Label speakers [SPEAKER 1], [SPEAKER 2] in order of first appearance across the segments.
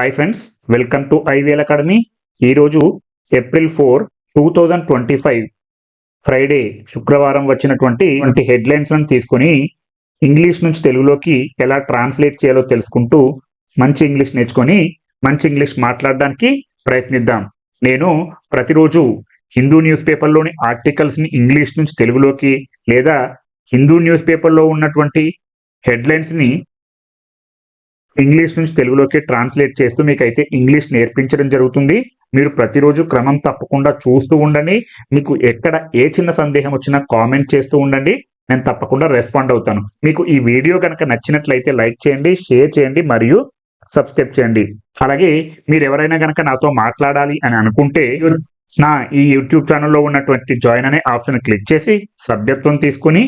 [SPEAKER 1] Hi friends welcome to IVL academy ఈరోజు April four two thousand twenty five Friday శుక్రవారం వచ్చినటువంటి వంటి హెడ్లైన్స్లను తీసుకొని ఇంగ్లీష్ నుంచి తెలుగులోకి ఎలా ట్రాన్స్లేట్ చేయాలో తెలుసుకుంటూ మంచి ఇంగ్లీష్ నేర్చుకొని మంచి ఇంగ్లీష్ మాట్లాడడానికి ప్రయత్నిద్దాం. నేను ప్రతిరోజు హిందూ న్యూస్ పేపర్లోని ఆర్టికల్స్ని ఇంగ్లీష్ నుంచి తెలుగులోకి లేదా హిందూ న్యూస్ పేపర్లో ఉన్నటువంటి హెడ్లైన్స్ని ఇంగ్లీష్ నుంచి తెలుగులోకి ట్రాన్స్లేట్ చేస్తూ మీకైతే ఇంగ్లీష్ నేర్పించడం జరుగుతుంది. మీరు ప్రతిరోజు క్రమం తప్పకుండా చూస్తూ ఉండండి. మీకు ఎక్కడ ఏ చిన్న సందేహం వచ్చినా కామెంట్ చేస్తూ ఉండండి. నేను తప్పకుండా రెస్పాండ్ అవుతాను. మీకు ఈ వీడియో కనుక నచ్చినట్లయితే లైక్ చేయండి షేర్ చేయండి మరియు సబ్స్క్రైబ్ చేయండి. అలాగే మీరు ఎవరైనా కనుక నాతో మాట్లాడాలి అని అనుకుంటే నా ఈ యూట్యూబ్ ఛానల్లో ఉన్నటువంటి జాయిన్ అనే ఆప్షన్ క్లిక్ చేసి సభ్యత్వం తీసుకుని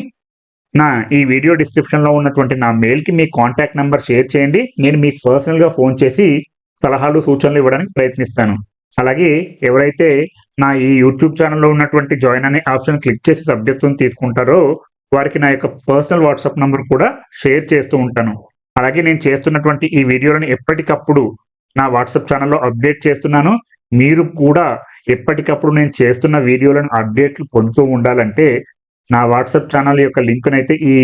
[SPEAKER 1] నా ఈ వీడియో డిస్క్రిప్షన్లో ఉన్నటువంటి నా మెయిల్కి మీ కాంటాక్ట్ నెంబర్ షేర్ చేయండి. నేను మీకు పర్సనల్గా ఫోన్ చేసి సలహాలు సూచనలు ఇవ్వడానికి ప్రయత్నిస్తాను. అలాగే ఎవరైతే నా ఈ యూట్యూబ్ ఛానల్లో ఉన్నటువంటి జాయిన్ అనే ఆప్షన్ క్లిక్ చేసి సభ్యత్వం తీసుకుంటారో వారికి నా యొక్క పర్సనల్ వాట్సాప్ నంబర్ కూడా షేర్ చేస్తూ ఉంటాను. అలాగే నేను చేస్తున్నటువంటి ఈ వీడియోలను ఎప్పటికప్పుడు నా వాట్సాప్ ఛానల్లో అప్డేట్ చేస్తున్నాను. మీరు కూడా ఎప్పటికప్పుడు నేను చేస్తున్న వీడియోలను అప్డేట్లు పొందుతూ ఉండాలంటే నా వాట్సాప్ ఛానల్ యొక్క లింక్ను అయితే ఈ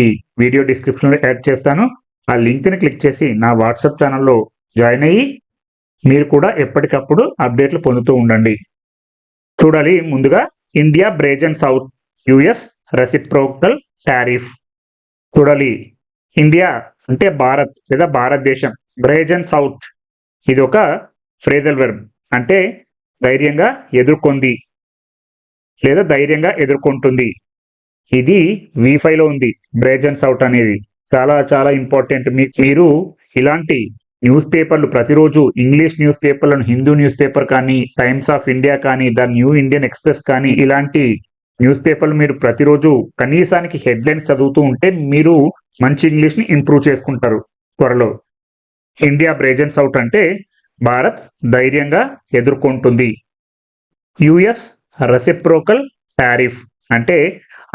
[SPEAKER 1] వీడియో డిస్క్రిప్షన్లో యాడ్ చేస్తాను. ఆ లింక్ని క్లిక్ చేసి నా వాట్సాప్ ఛానల్లో జాయిన్ అయ్యి మీరు కూడా ఎప్పటికప్పుడు అప్డేట్లు పొందుతూ ఉండండి. చూడాలి ముందుగా India brazens out US reciprocal tariff. చూడాలి ఇండియా అంటే భారత్ లేదా భారతదేశం. బ్రేజన్ సౌత్ ఇది ఒక ఫ్రేజల్ వెర్బ్. అంటే ధైర్యంగా ఎదుర్కొంది లేదా ధైర్యంగా ఎదుర్కొంటుంది. ఇది వి లో ఉంది. బ్రేజన్స్ అవుట్ అనేది చాలా చాలా ఇంపార్టెంట్ మీరు ఇలాంటి న్యూస్ పేపర్లు ప్రతిరోజు ఇంగ్లీష్ న్యూస్ పేపర్లను హిందూ న్యూస్ పేపర్ కానీ టైమ్స్ ఆఫ్ ఇండియా కానీ ద న్యూ ఇండియన్ ఎక్స్ప్రెస్ కానీ ఇలాంటి న్యూస్ పేపర్లు మీరు ప్రతిరోజు కనీసానికి హెడ్లైన్స్ చదువుతూ ఉంటే మీరు మంచి ఇంగ్లీష్ని ఇంప్రూవ్ చేసుకుంటారు త్వరలో. ఇండియా బ్రేజన్స్ అవుట్ అంటే భారత్ ధైర్యంగా ఎదుర్కొంటుంది. యుఎస్ రెసిప్రోకల్ టారిఫ్ అంటే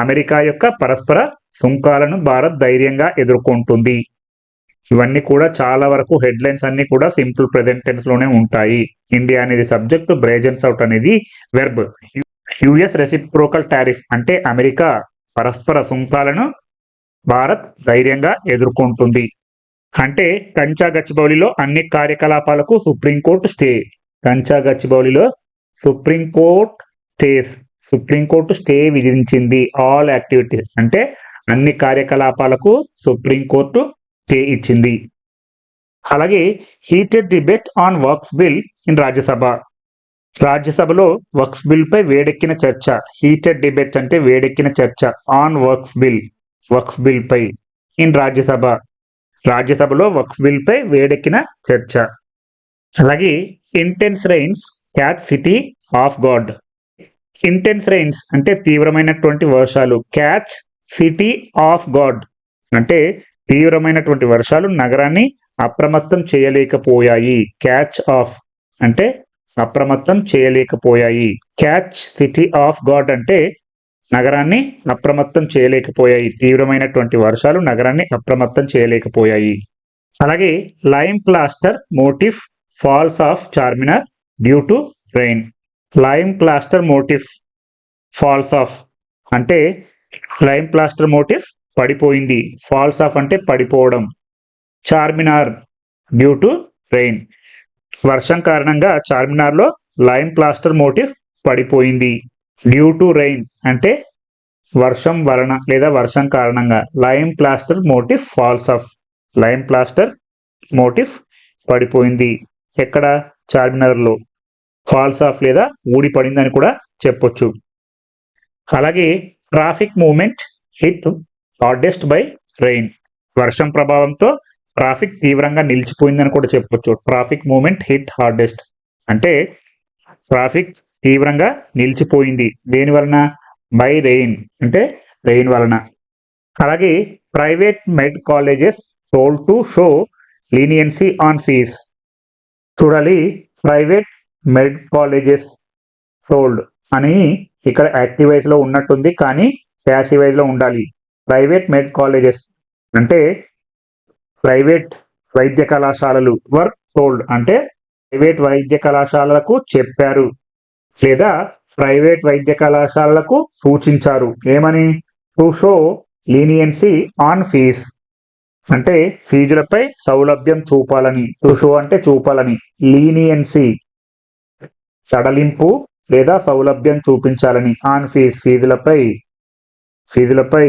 [SPEAKER 1] అమెరికా యొక్క పరస్పర సుంకాలను భారత్ ధైర్యంగా ఎదుర్కొంటుంది. ఇవన్నీ కూడా చాలా వరకు హెడ్లైన్స్ అన్ని కూడా సింపుల్ ప్రెజెంట్ టెన్స్లోనే ఉంటాయి. ఇండియా అనేది సబ్జెక్ట్ బ్రేజన్స్ అవుట్ అనేది వెర్బ్. యుఎస్ రెసిప్రోకల్ టారిఫ్ అంటే అమెరికా పరస్పర సుంకాలను భారత్ ధైర్యంగా ఎదుర్కొంటుంది. అంటే కంచా గచ్చిబౌలిలో అన్ని కార్యకలాపాలకు supreme court stay కంచా గచ్చిబౌలిలో supreme court stays. Supreme court stay విధించింది. ఆల్ యాక్టివిటీస్ అంటే అన్ని కార్యకలాపాలకు సుప్రీంకోర్టు స్టే ఇచ్చింది. అలాగే heated debate on works bill in Rajya Sabha. రాజ్యసభలో వర్క్స్ బిల్ పై వేడెక్కిన చర్చ. హీటెడ్ డిబేట్ అంటే వేడెక్కిన చర్చ. On works bill works bill pi in Rajya Sabha. రాజ్యసభలో వర్క్స్ బిల్ పై వేడెక్కిన చర్చ. అలాగే intense rains catch city off guard. Intense rains అంటే తీవ్రమైనటువంటి వర్షాలు. క్యాచ్ సిటీ ఆఫ్ గాడ్ అంటే తీవ్రమైనటువంటి వర్షాలు నగరాన్ని అప్రమత్తం చేయలేకపోయాయి. క్యాచ్ ఆఫ్ అంటే అప్రమత్తం చేయలేకపోయాయి. క్యాచ్ సిటీ ఆఫ్ గాడ్ అంటే నగరాన్ని అప్రమత్తం చేయలేకపోయాయి. తీవ్రమైనటువంటి వర్షాలు నగరాన్ని అప్రమత్తం చేయలేకపోయాయి. అలాగే lime plaster motif falls off Charminar due to rain lime plaster motif falls off అంటే లైమ్ ప్లాస్టర్ మోటిఫ్ పడిపోయింది. ఫాల్స్ ఆఫ్ అంటే పడిపోవడం. Charminar due to rain. వర్షం కారణంగా చార్మినార్లో లైమ్ ప్లాస్టర్ మోటిఫ్ పడిపోయింది. డ్యూ టు రెయిన్ అంటే వర్షం వలన లేదా వర్షం కారణంగా lime plaster motif falls off lime plaster motif పడిపోయింది. ఎక్కడ? చార్మినార్లో. ఫాల్స్ ఆఫ్ లేదా ఊడిపడిందని కూడా చెప్పొచ్చు. అలాగే traffic movement hit hardest by rain వర్షం ప్రభావంతో ట్రాఫిక్ తీవ్రంగా నిలిచిపోయిందని కూడా చెప్పొచ్చు. ట్రాఫిక్ మూమెంట్ హిట్ హార్డెస్ట్ అంటే ట్రాఫిక్ తీవ్రంగా నిలిచిపోయింది. దేని వలన? బై రెయిన్ అంటే రెయిన్ వలన. అలాగే private med colleges told to show leniency on fees చూడాలి ప్రైవేట్ మెడ్ కాలేజెస్ సోల్డ్ అని ఇక్కడ యాక్టివైజ్లో ఉన్నట్టుంది కానీ ప్యాసివైజ్లో ఉండాలి. ప్రైవేట్ మెడ్ కాలేజెస్ అంటే ప్రైవేట్ వైద్య కళాశాలలు వర్ సోల్డ్ అంటే ప్రైవేట్ వైద్య కళాశాలలకు చెప్పారు లేదా ప్రైవేట్ వైద్య కళాశాలలకు సూచించారు. ఏమని? To show leniency on fees అంటే ఫీజులపై సౌలభ్యం చూపాలని. టు షో అంటే చూపాలని. లీనియన్సీ సడలింపు లేదా సౌలభ్యం చూపించాలని ఆన్ ఫీజ్ ఫీజులపై ఫీజులపై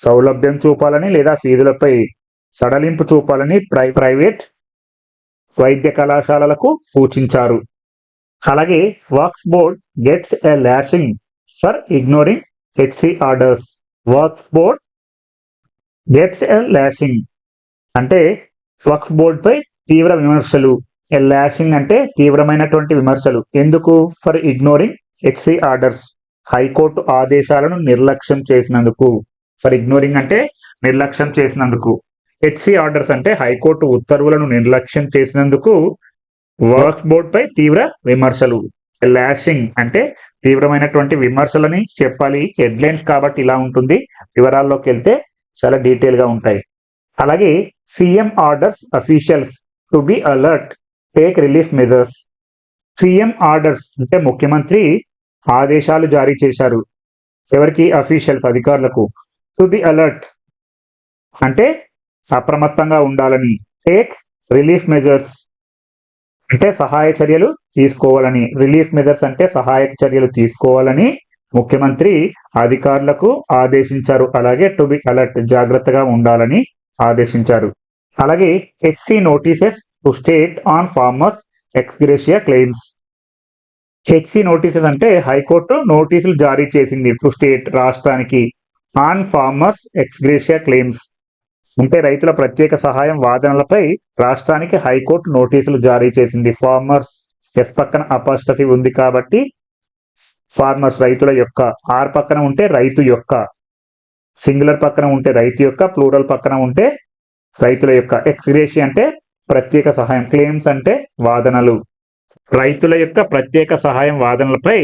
[SPEAKER 1] సౌలభ్యం చూపాలని లేదా ఫీజులపై సడలింపు చూపాలని ప్రై ప్రైవేట్ వైద్య కళాశాలలకు సూచించారు. అలాగే works board gets a lashing for ignoring HC orders. Works board gets a lashing అంటే వర్క్స్ బోర్డ్పై తీవ్ర విమర్శలు ఎ ల్యాషింగ్ అంటే తీవ్రమైనటువంటి విమర్శలు. ఎందుకు? For ignoring HC orders high court ఆదేశాలను నిర్లక్ష్యం చేసినందుకు. ఫర్ ఇగ్నోరింగ్ అంటే నిర్లక్ష్యం చేసినందుకు. హెచ్సి ఆర్డర్స్ అంటే హైకోర్టు ఉత్తర్వులను నిర్లక్ష్యం చేసినందుకు వర్క్స్ బోర్డ్ పై తీవ్ర విమర్శలు. ల్యాషింగ్ అంటే తీవ్రమైనటువంటి విమర్శలని చెప్పాలి. హెడ్లైన్స్ కాబట్టి ఇలా ఉంటుంది. వివరాల్లోకి వెళ్తే చాలా డీటెయిల్గా ఉంటాయి. అలాగే CM orders officials to be alert. Take relief measures CM orders అంటే ముఖ్యమంత్రి ఆదేశాలు జారీ చేశారు. ఎవరికి? అఫీషియల్స్ అధికారులకు. To be alert. అంటే అప్రమత్తంగా ఉండాలని. టేక్ రిలీఫ్ మెజర్స్ అంటే సహాయ చర్యలు తీసుకోవాలని. రిలీఫ్ మెజర్స్ అంటే సహాయక చర్యలు తీసుకోవాలని ముఖ్యమంత్రి అధికారులకు ఆదేశించారు. అలాగే టు బి అలర్ట్ జాగ్రత్తగా ఉండాలని ఆదేశించారు. అలాగే HC notices to state on farmers ex gratia claims HC notices అంటే హైకోర్టు నోటీసులు జారీ చేసింది టు స్టేట్ రాష్ట్రానికి on farmers ex gratia claims అంటే రైతుల ప్రత్యేక సహాయం వాదనలపై రాష్ట్రానికి హైకోర్టు నోటీసులు జారీ చేసింది. ఫార్మర్స్ ఎస్ పక్కన అపాస్టఫీ ఉంది కాబట్టి ఫార్మర్స్ రైతుల యొక్క ఆర్ పక్కన ఉంటే రైతు యొక్క సింగులర్ పక్కన ఉంటే రైతు యొక్క ప్లూరల్ పక్కన ఉంటే రైతుల యొక్క. ఎక్స్గ్రేషి అంటే ప్రత్యేక సహాయం. క్లెయిమ్స్ అంటే వాదనలు. రైతుల యొక్క ప్రత్యేక సహాయం వాదనలపై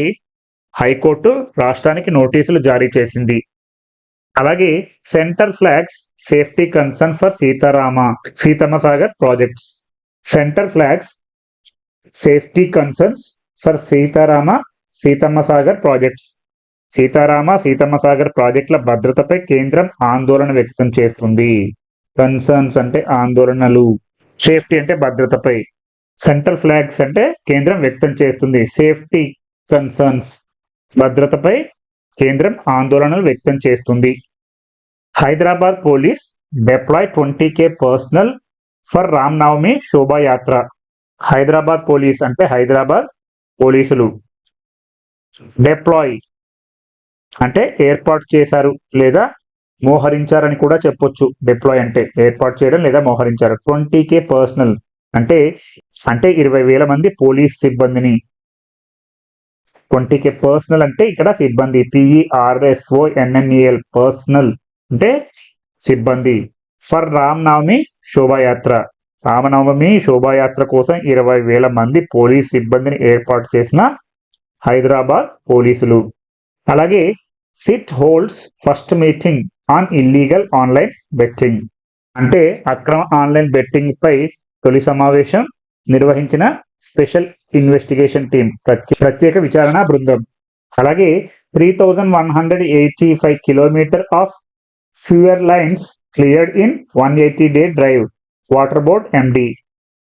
[SPEAKER 1] హైకోర్టు రాష్ట్రానికి నోటీసులు జారీ చేసింది. అలాగే centre flags safety concern for Sitarama Sitamma Sagar projects. Centre flags safety concerns for Sitarama Sitamma Sagar projects. Sitarama Sitamma Sagar ప్రాజెక్టుల భద్రతపై కేంద్రం ఆందోళన వ్యక్తం చేస్తుంది. కన్సర్న్స్ అంటే ఆందోళనలు. సేఫ్టీ అంటే భద్రతపై. సెంట్రల్ ఫ్లాగ్స్ అంటే కేంద్రం వ్యక్తం చేస్తుంది. Safety concerns. భద్రతపై కేంద్రం ఆందోళనలు వ్యక్తం చేస్తుంది. Hyderabad police deploy twenty K personnel for Ram Navami Shobha Yatra. Hyderabad police అంటే హైదరాబాద్ పోలీసులు. డెప్లాయ్ అంటే ఏర్పాటు చేశారు లేదా మోహరించారని కూడా చెప్పొచ్చు. డిప్లాయ్ అంటే ఏర్పాటు చేయడం లేదా మోహరించారు. ట్వంటీ కే పర్సనల్ అంటే అంటే ఇరవై వేల మంది పోలీస్ సిబ్బందిని. ట్వంటీ కే పర్సనల్ అంటే ఇక్కడ సిబ్బంది. పిఈఆర్ఎస్ఓ ఎన్ఎన్ఈఎల్ పర్సనల్ అంటే సిబ్బంది. ఫర్ రామ్నవమి శోభాయాత్ర రామనవమి శోభాయాత్ర కోసం ఇరవై వేల మంది పోలీస్ సిబ్బందిని ఏర్పాటు చేసిన హైదరాబాద్ పోలీసులు. అలాగే SIT holds first meeting on illegal online betting. అంటే అక్రమ ఆన్లైన్ బెట్టింగ్ పై తొలి సమావేశం నిర్వహించిన స్పెషల్ ఇన్వెస్టిగేషన్ టీం. ప్రత్యేక విచారణ బృందం. అలాగే three thousand one hundred eighty five kilometre of sewer lines cleared in one eighty day drive water board MD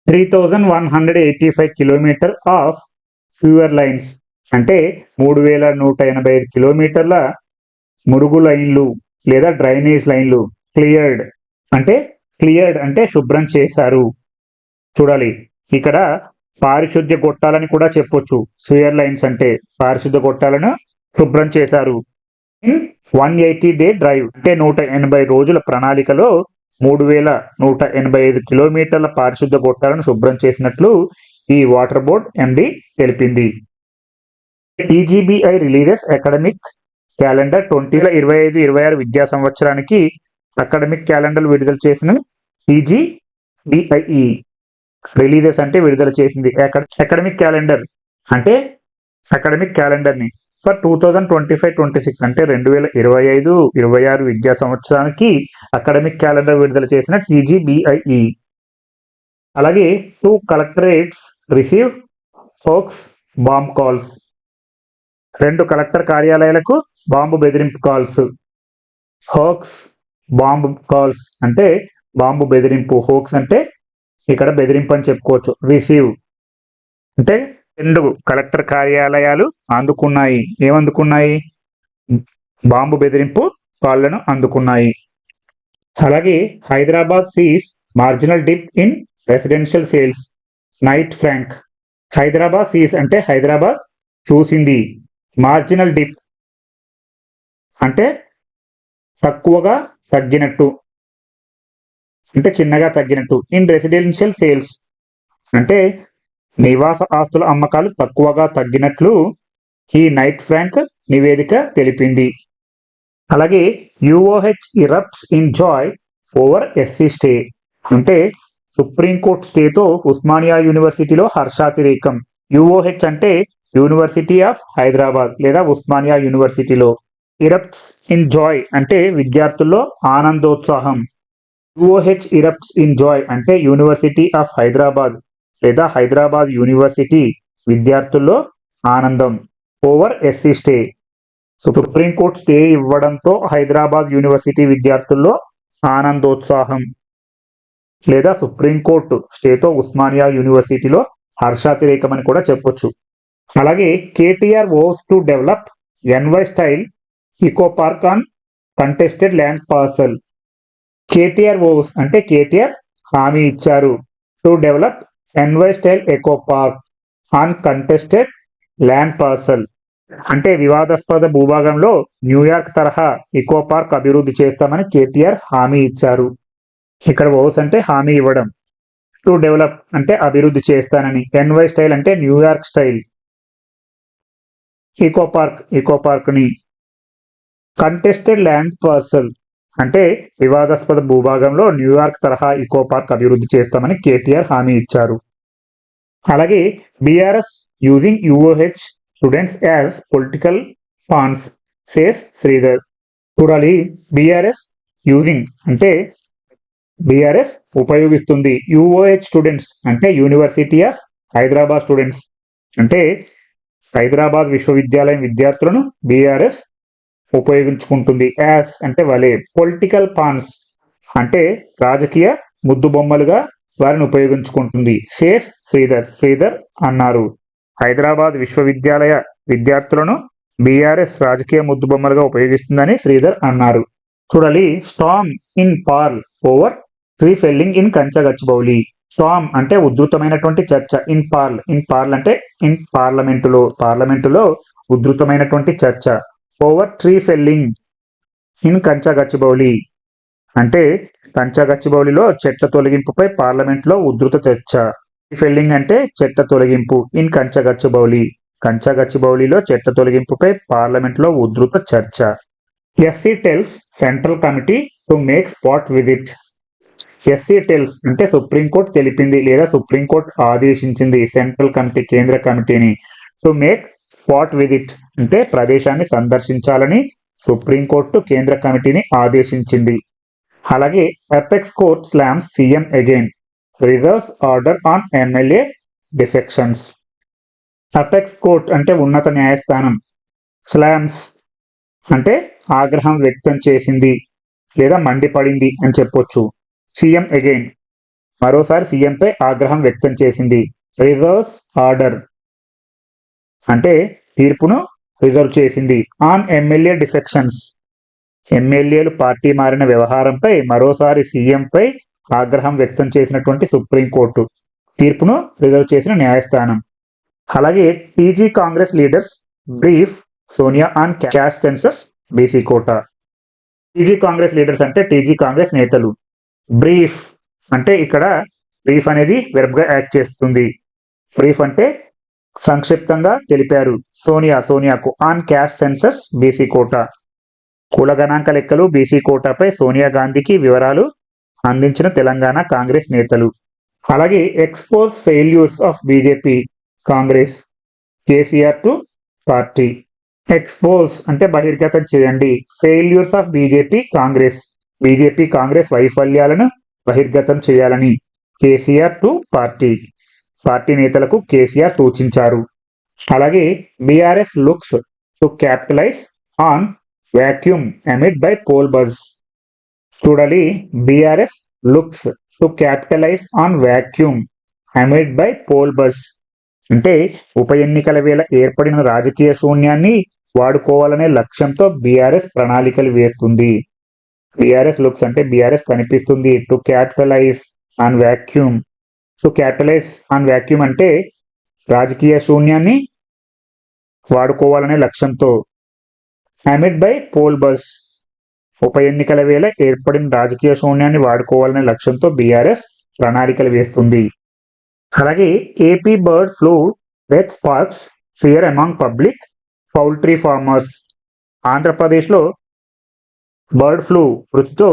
[SPEAKER 1] three thousand one hundred eighty five kilometre of sewer lines. అంటే మూడు వేల నూట ఎనభై ఐదు కిలోమీటర్ల మురుగు లైన్లు లేదా డ్రైనేజ్ లైన్లు క్లియర్డ్ అంటే క్లియర్డ్ అంటే శుభ్రం చేశారు. చూడాలి. ఇక్కడ పారిశుద్ధ్య గొట్టాలని కూడా చెప్పొచ్చు. సుయర్ లైన్స్ అంటే పారిశుద్ధ్య గొట్టాలను శుభ్రం చేశారు. Hmm? One eighty day drive అంటే నూట ఎనభై రోజుల ప్రణాళికలో మూడు వేల నూట ఎనభై ఐదు కిలోమీటర్ల పారిశుద్ధ గొట్టాలను శుభ్రం చేసినట్లు ఈ వాటర్ బోర్డ్ ఎండి తెలిపింది. EGBI releases academic calendar twenty ఇరవై ఐదు ఇరవై ఆరు విద్యా సంవత్సరానికి అకాడమిక్ క్యాలెండర్ విడుదల చేసిన పీజీ డిఐఈ రిలీజెస్ అంటే విడుదల చేసింది. అకాడమిక్ క్యాలెండర్ అంటే academic క్యాలెండర్ని. For two thousand twenty five twenty six అంటే రెండు వేల ఇరవై ఐదు ఇరవై ఆరు విద్యా సంవత్సరానికి అకాడమిక్ క్యాలెండర్ విడుదల చేసిన టీజీబిఐఈ అలాగే two collectorates receive hoax bomb calls. రెండు కలెక్టర్ కార్యాలయాలకు బాంబు బెదిరింపు కాల్స్. హోక్స్ బాంబు కాల్స్ అంటే బాంబు బెదిరింపు. హోక్స్ అంటే ఇక్కడ బెదిరింపు అని చెప్పుకోవచ్చు. రిసీవ్ అంటే రెండు కలెక్టర్ కార్యాలయాలు అందుకున్నాయి. ఏమందుకున్నాయి? బాంబు బెదిరింపు కాళ్ళను అందుకున్నాయి. అలాగే Hyderabad sees marginal dip in residential sales. Knight Frank Hyderabad sees అంటే హైదరాబాద్ చూసింది. మార్జినల్ డిప్ అంటే తక్కువగా తగ్గినట్టు. అంటే చిన్నగా తగ్గినట్టు. ఇన్ రెసిడెన్షియల్ సేల్స్ అంటే నివాస ఆస్తుల అమ్మకాలు తక్కువగా తగ్గినట్లు ఈ నైట్ ఫ్రాంక్ నివేదిక తెలిపింది. అలాగే UOH erupts in joy over SC stay అంటే సుప్రీంకోర్టు స్టేతో ఉస్మానియా యూనివర్సిటీలో హర్షాతిరేకం. యుఓహెచ్ అంటే యూనివర్సిటీ ఆఫ్ హైదరాబాద్ లేదా ఉస్మానియా యూనివర్సిటీలో. ఇరప్ట్స్ ఇన్ జాయ్ అంటే విద్యార్థుల్లో ఆనందోత్సాహం. యుఓహెచ్ ఇరప్ట్స్ ఇన్ జాయ్ అంటే యూనివర్సిటీ ఆఫ్ హైదరాబాద్ లేదా హైదరాబాద్ యూనివర్సిటీ విద్యార్థుల్లో ఆనందం. Over SC stay supreme court stay ఇవ్వడంతో హైదరాబాద్ యూనివర్సిటీ విద్యార్థుల్లో ఆనందోత్సాహం. లేదా సుప్రీంకోర్టు స్టేతో ఉస్మానియా యూనివర్సిటీలో హర్షాతిరేకం అని కూడా చెప్పొచ్చు. అలాగే KTR vows to develop NY style eco park on contested land parcel KTR vows అంటే కేటీఆర్ హామీ ఇచ్చారు. To develop NY style eco park on contested land parcel అంటే వివాదాస్పద భూభాగంలో న్యూయార్క్ తరహా ఇకో పార్క్ అభివృద్ధి చేస్తామని కేటీఆర్ హామీ ఇచ్చారు. ఇక్కడ ఓస్ అంటే హామీ ఇవ్వడం. టు డెవలప్ అంటే అభివృద్ధి చేస్తానని ఎన్వై స్టైల్ అంటే New York style eco park eco పార్క్ని contested land parcel అంటే వివాదాస్పద భూభాగంలో న్యూయార్క్ తరహా ఈకో పార్క్ అభివృద్ధి చేస్తామని కేటీఆర్ హామీ ఇచ్చారు. అలాగే BRS using UOH students as political pawns says Sridhar చూడాలి బీఆర్ఎస్ యూజింగ్ అంటే బీఆర్ఎస్ ఉపయోగిస్తుంది. యుఓహెచ్ స్టూడెంట్స్ అంటే యూనివర్సిటీ ఆఫ్ హైదరాబాద్ స్టూడెంట్స్ అంటే హైదరాబాద్ విశ్వవిద్యాలయం విద్యార్థులను బీఆర్ఎస్ ఉపయోగించుకుంటుంది. యాస్ అంటే వలే. పొలిటికల్ పాన్స్ అంటే రాజకీయ ముద్దు బొమ్మలుగా వారిని ఉపయోగించుకుంటుంది. సేస్ శ్రీధర్ శ్రీధర్ అన్నారు. హైదరాబాద్ విశ్వవిద్యాలయ విద్యార్థులను బీఆర్ఎస్ రాజకీయ ముద్దు బొమ్మలుగా ఉపయోగిస్తుందని శ్రీధర్ అన్నారు. చూడాలి. Storm in Parl over tree felling in Kancha Gachibowli storm అంటే ఉధృతమైనటువంటి చర్చ. ఇన్ పార్ల్ ఇన్ పార్ల్ అంటే ఇన్ పార్లమెంటులో పార్లమెంటులో ఉధృతమైనటువంటి చర్చ. Over tree felling in Kancha Gachibowli అంటే కంచగచ్చిబౌలిలో చెట్ల తొలగింపుపై పార్లమెంట్లో ఉధృత చర్చ. ఫెల్లింగ్ అంటే చెట్ల తొలగింపు ఇన్ కంచగచ్చిబౌలి కంచగచ్చిబౌలిలో చెట్ల తొలగింపుపై పార్లమెంట్లో ఉధృత చర్చ. SC tells central committee to make spot visit. SC tells అంటే సుప్రీంకోర్టు తెలిపింది లేదా సుప్రీంకోర్టు ఆదేశించింది సెంట్రల్ కమిటీ కేంద్ర కమిటీని. టు మేక్ స్పాట్ విజిట్ అంటే ప్రదేశాన్ని సందర్శించాలని సుప్రీంకోర్టు కేంద్ర కమిటీని ఆదేశించింది. అలాగే apex court slams CM again reserves order on MLA defections apex court అంటే ఉన్నత న్యాయస్థానం. స్లామ్స్ అంటే ఆగ్రహం వ్యక్తం చేసింది లేదా మండిపడింది అని చెప్పొచ్చు. సీఎం అగైన్ మరోసారి సీఎంపై ఆగ్రహం వ్యక్తం చేసింది. రిజర్వ్స్ ఆర్డర్ అంటే తీర్పును రిజర్వ్ చేసింది. On MLA defections. ఎమ్మెల్యేలు పార్టీ మారిన వ్యవహారంపై మరోసారి సీఎంపై ఆగ్రహం వ్యక్తం చేసినటువంటి సుప్రీంకోర్టు తీర్పును రిజర్వ్ చేసిన న్యాయస్థానం. అలాగే TG Congress leaders brief Sonia on caste census BC quota. TG Congress leaders అంటే టీజీ కాంగ్రెస్ నేతలు. బ్రీఫ్ అంటే ఇక్కడ బ్రీఫ్ అనేది వెర్బ్గా యాక్ట్ చేస్తుంది. బ్రీఫ్ అంటే సంక్షిప్తంగా తెలిపారు. Sonia సోనియాకు on caste census BC quota. కుల గణాంక లెక్కలు బీసీ కోటాపై సోనియా గాంధీకి వివరాలు అందించిన తెలంగాణ కాంగ్రెస్ నేతలు. అలాగే expose failures of BJP Congress KCR to party. Expose అంటే బహిర్గతం చేయండి. Failures of BJP Congress BJP Congress వైఫల్యాలను బహిర్గతం చేయాలని కేసీఆర్ టు పార్టీ. పార్టీ నేతలకు కేసీఆర్ సూచించారు. అలాగే BRS looks to capitalise on vacuum amid bypoll buzz. చూడాలి BRS looks to capitalise on vacuum amid bypoll buzz. అంటే ఉప ఎన్నికల వేళ ఏర్పడిన రాజకీయ శూన్యాన్ని వాడుకోవాలనే లక్ష్యంతో బీఆర్ఎస్ ప్రణాళికలు వేస్తుంది. బీఆర్ఎస్ లుక్స్ అంటే బీఆర్ఎస్ కనిపిస్తుంది. To capitalise on vacuum so capitalise on vacuum అంటే రాజకీయ శూన్యాన్ని వాడుకోవాలనే లక్ష్యంతో. అమిడ్ బై పోల్ బస్ ఉప ఎన్నికల వేళ ఏర్పడిన రాజకీయ శూన్యాన్ని వాడుకోవాలనే లక్ష్యంతో బీఆర్ఎస్ ప్రణాళికలు వేస్తుంది. అలాగే AP bird flu dead sparks fear among public poultry farmers ఆంధ్రప్రదేశ్లో బర్డ్ ఫ్లూ వృత్తితో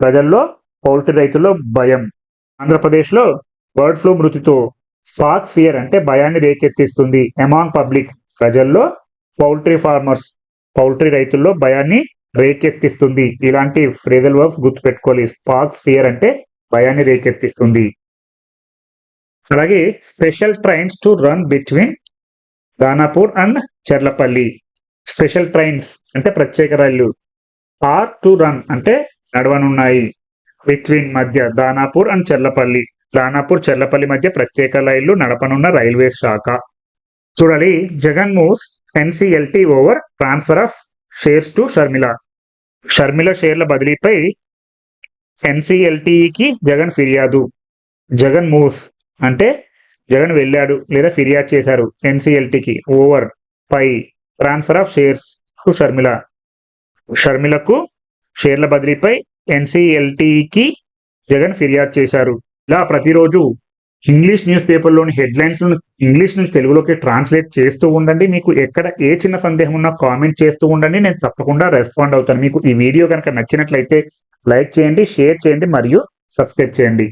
[SPEAKER 1] ప్రజల్లో పౌల్ట్రీ రైతుల్లో భయం. ఆంధ్రప్రదేశ్లో బర్డ్ ఫ్లూ మృతితో స్పార్క్స్ ఫియర్ అంటే భయాన్ని రేకెత్తిస్తుంది. అమాంగ్ పబ్లిక్ ప్రజల్లో పౌల్ట్రీ ఫార్మర్స్ పౌల్ట్రీ రైతుల్లో భయాన్ని రేకెత్తిస్తుంది. ఇలాంటి ఫ్రేజల్ వర్బ్స్ గుర్తుపెట్టుకోవాలి. ఫాక్స్ ఫియర్ అంటే భయాన్ని రేకెత్తిస్తుంది. అలాగే special trains to run between Danapur and Cherlapalli. Special trains అంటే ప్రత్యేక రైళ్ళు. ఆర్ టు రన్ అంటే నడవనున్నాయి. బిట్వీన్ మధ్య దానాపూర్ అండ్ చెర్లపల్లి. దానాపూర్ చెర్లపల్లి మధ్య ప్రత్యేక రైళ్ళు నడపనున్న రైల్వే శాఖ. చూడాలి. Jagan moves NCLT over transfer of shares to Sharmila. Sharmila షేర్ల బదిలీపై ఎన్సిఎల్టీకి జగన్ ఫిర్యాదు. జగన్ మూవ్స్ అంటే జగన్ వెళ్ళాడు లేదా ఫిర్యాదు చేశారు ఎన్సిఎల్టీకి over pi transfer of shares to Sharmila. షర్మిలకు షేర్ల బదిలీపై ఎన్సిఎల్టీకి జగన్ ఫిర్యాదు చేశారు. ఇలా ప్రతిరోజు ఇంగ్లీష్ న్యూస్ పేపర్లోని హెడ్లైన్స్ను ఇంగ్లీష్ నుంచి తెలుగులోకి ట్రాన్స్లేట్ చేస్తూ ఉండండి. మీకు ఎక్కడ ఏ చిన్న సందేహం ఉన్నా కామెంట్ చేస్తూ ఉండండి. నేను తప్పకుండా రెస్పాండ్ అవుతాను. మీకు ఈ వీడియో కనుక నచ్చినట్లయితే లైక్ చేయండి షేర్ చేయండి మరియు సబ్స్క్రైబ్ చేయండి.